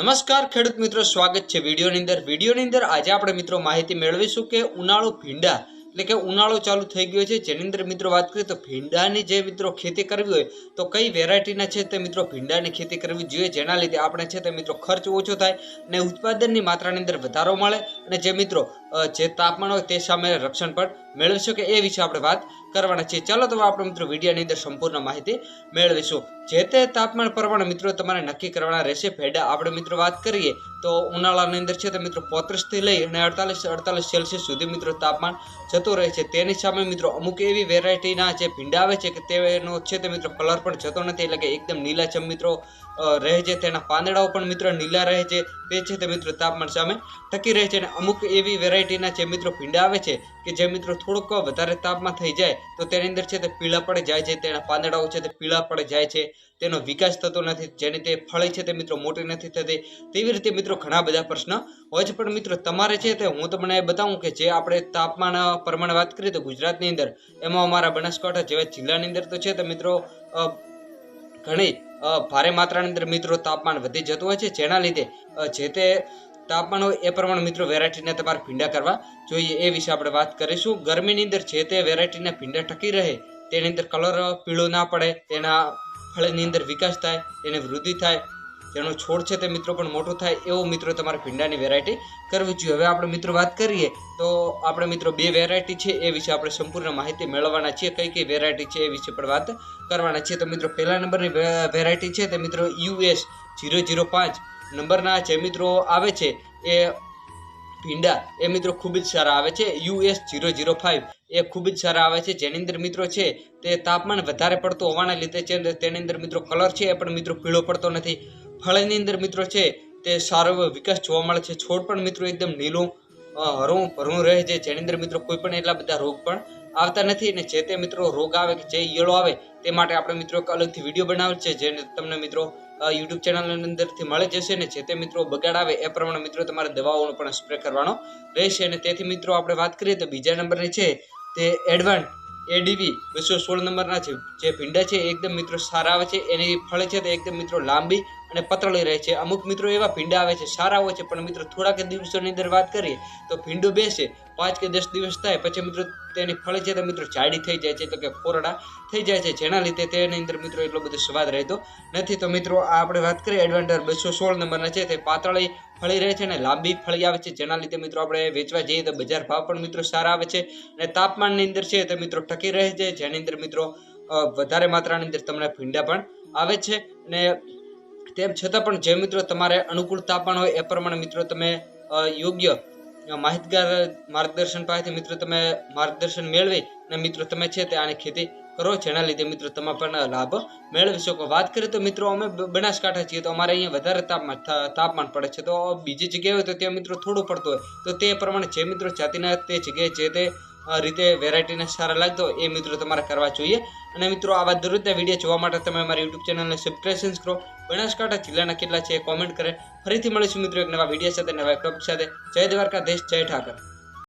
નમસ્કાર, ખેડૂત મિત્રો, સ્વાગત છે વિડીયોની અંદર. વિડીયોની અંદર આજે આપણે મિત્રો માહિતી મેળવીશું કે ઉનાળુ ભીંડા, એટલે કે ઉનાળો ચાલુ થઈ ગયો છે. જેની અંદર મિત્રો વાત કરીએ તો ભીંડાની જે મિત્રો ખેતી કરવી હોય, તો કઈ વેરાયટીના છે તે મિત્રો ભીંડાની ખેતી કરવી જોઈએ, જેના લીધે આપણે છે તે મિત્રો ખર્ચ ઓછો થાય અને ઉત્પાદનની માત્રાની અંદર વધારો મળે અને જે મિત્રો જે તાપમાન હોય તે સામે રક્ષણ પણ મેળવી કે એ વિશે આપણે વાત કરવાના છીએ. ચાલો તો આપણે મિત્રો વિડીયોની અંદર સંપૂર્ણ માહિતી મેળવીશું. જે તે તાપમાન પ્રમાણે મિત્રો તમારે નક્કી કરવાના રહેશે. ભેડા આપણે મિત્રો વાત કરીએ તો ઉનાળાની અંદર છે તે મિત્રો પોત્રીસથી લઈ અને અડતાલીસ અડતાલીસ સેલ્સિયસ સુધી મિત્રો તાપમાન જતું રહે છે. તેની સામે મિત્રો અમુક એવી વેરાયટીના જે ભીંડા આવે છે કે તેનો છે તે મિત્રો કલર પણ જતો નથી એટલે કે એકદમ નીલાછમ મિત્રો રહે છે. તેના પાંદડાઓ પણ મિત્રો નીલા રહે છે. તે છે તે મિત્રો તાપમાન સામે ટકી રહે છે અને અમુક એવી વેરાયટીના જે મિત્રો ભીંડા આવે છે કે જે મિત્રો થોડોક વધારે તાપમાન થઈ જાય, તો તેની અંદર છે તે પીળા પડે જાય છે, તેના પાંદડાઓ છે તે પીળા પડે જાય છે, તેનો વિકાસ થતો નથી, જેની તે ફળી છે તે મિત્રો મોટી નથી થતી. તેવી રીતે મિત્રો ઘણા બધા પ્રશ્ન હોય છે, પણ મિત્રો તમારે છે તે હું તમને એ બતાવું કે જે આપણે તાપમાન પ્રમાણે વાત કરીએ તો ગુજરાતની અંદર, એમાં અમારા બનાસકાંઠા જેવા જિલ્લાની અંદર તો છે તે મિત્રો ઘણી ભારે માત્રાની અંદર મિત્રો તાપમાન વધી જતું હોય છે, જેના લીધે જે તે તાપમાન હોય એ પ્રમાણે મિત્રો વેરાયટીને તમારે ભીંડા કરવા જોઈએ એ વિશે આપણે વાત કરીશું. ગરમીની અંદર જે તે વેરાયટીના ભીંડા ટકી રહે, તેની અંદર કલર પીળો ના પડે, તેના ફળની અંદર વિકાસ થાય તેની વૃદ્ધિ થાય, તેનો છોડ છે તે મિત્રો પણ મોટો થાય, એવો મિત્રો તમારે ભીંડાની વેરાયટી કરવી જોઈએ. હવે આપણે મિત્રો વાત કરીએ, તો આપણે મિત્રો બે વેરાયટી છે એ વિશે આપણે સંપૂર્ણ માહિતી મેળવવાના છીએ. કઈ કઈ વેરાયટી છે એ વિશે પણ વાત કરવાના છીએ. તો મિત્રો પહેલા નંબરની વેરાયટી છે તે મિત્રો યુએસ જીરો જીરો પાંચ નંબરના જે મિત્રો આવે છે, એ ભીંડા એ મિત્રો ખૂબ જ સારા આવે છે. યુએસ જીરો જીરો ફાઇવ એ ખૂબ જ સારા આવે છે. જેની અંદર મિત્રો છે, તે તાપમાન વધારે પડતું હોવાના લીધે છે તેની અંદર મિત્રો કલર છે, એ પણ મિત્રો પીળો પડતો નથી. ફળની અંદર મિત્રો છે, તે સારો એવો વિકાસ જોવા મળે છે. છોડ પણ મિત્રો એકદમ નીલું હરું ભરું રહે છે. જેની અંદર મિત્રો કોઈ પણ એટલા બધા રોગ પણ આવતા નથી અને જે તે મિત્રો રોગ આવે કે જે ઈયળો આવે, તે માટે આપણે મિત્રો અલગથી વીડિયો બનાવેલ છે. જેને તમને મિત્રો યુટ્યુબ ચેનલની અંદરથી મળી જશે ને જે તે મિત્રો બગાડ આવે એ પ્રમાણે મિત્રો તમારે દવાઓનો પણ સ્પ્રે કરવાનો રહેશે. અને તેથી મિત્રો આપણે વાત કરીએ તો બીજા નંબરની છે તે એડવાન્સ એડીવી બસો સોળ નંબરના છે. જે ભીંડા છે એકદમ મિત્રો સારા આવે છે. એની ફળ છે તે એકદમ મિત્રો લાંબી અને પતળી રહે છે. અમુક મિત્રો એવા ભીંડા આવે છે, સારા હોય છે, પણ મિત્રો થોડાક દિવસોની અંદર વાત કરીએ તો ભીંડો બેસે, પાંચ કે દસ દિવસ થાય, પછી મિત્રો તેની ફળે છે તે મિત્રો જાડી થઈ જાય છે, તો કે ફોરડા થઈ જાય છે. જેના લીધે તેની અંદર મિત્રો એટલો બધો સ્વાદ રહેતો નથી. તો મિત્રો આ આપણે વાત કરીએ એડવાન્ટર બસો સોળ નંબરના છે, તે પાતળી ફળી રહે છે અને લાંબી ફળી આવે છે. જેના લીધે મિત્રો આપણે વેચવા જઈએ તો બજાર ભાવ પણ મિત્રો સારા આવે છે અને તાપમાનની અંદર છે તે મિત્રો ટકી રહે છે. જેની અંદર મિત્રો વધારે માત્રાની અંદર તમને ભીંડા પણ આવે છે અને તેમ છતાં પણ જે મિત્રો તમારે અનુકૂળ તાપમાન હોય એ પ્રમાણે મિત્રો તમે યોગ્ય માહિતગાર માર્ગદર્શન પાસેથી મિત્રો તમે માર્ગદર્શન મેળવી અને મિત્રો તમે છે તે આની ખેતી કરો, જેના લીધે મિત્રો તમે પણ લાભ મેળવી શકો. વાત કરીએ તો મિત્રો અમે બનાસકાંઠા છીએ, તો અમારે અહીંયા વધારે તાપમાન તાપમાન પડે છે. તો બીજી જગ્યાએ હોય તો ત્યાં મિત્રો થોડું પડતું હોય. તો તે પ્રમાણે જે મિત્રો જાતિના તે જગ્યાએ જે તે રીતે વેરાયટીને સારા લાગતો એ મિત્રો તમારે કરવા જોઈએ. અને મિત્રો, આવા દરરોજના વીડિયો જોવા માટે તમે અમારી યુટ્યુબ ચેનલને સબસ્ક્રિપ્શન કરો. બનાસકાંઠા જિલ્લાના કેટલા છે એ કોમેન્ટ કરે. ફરીથી મળીશું મિત્રો એક નવા વીડિયો સાથે, નવા ટોપિક સાથે. જય દ્વારકા દેશ જય ઠાકર.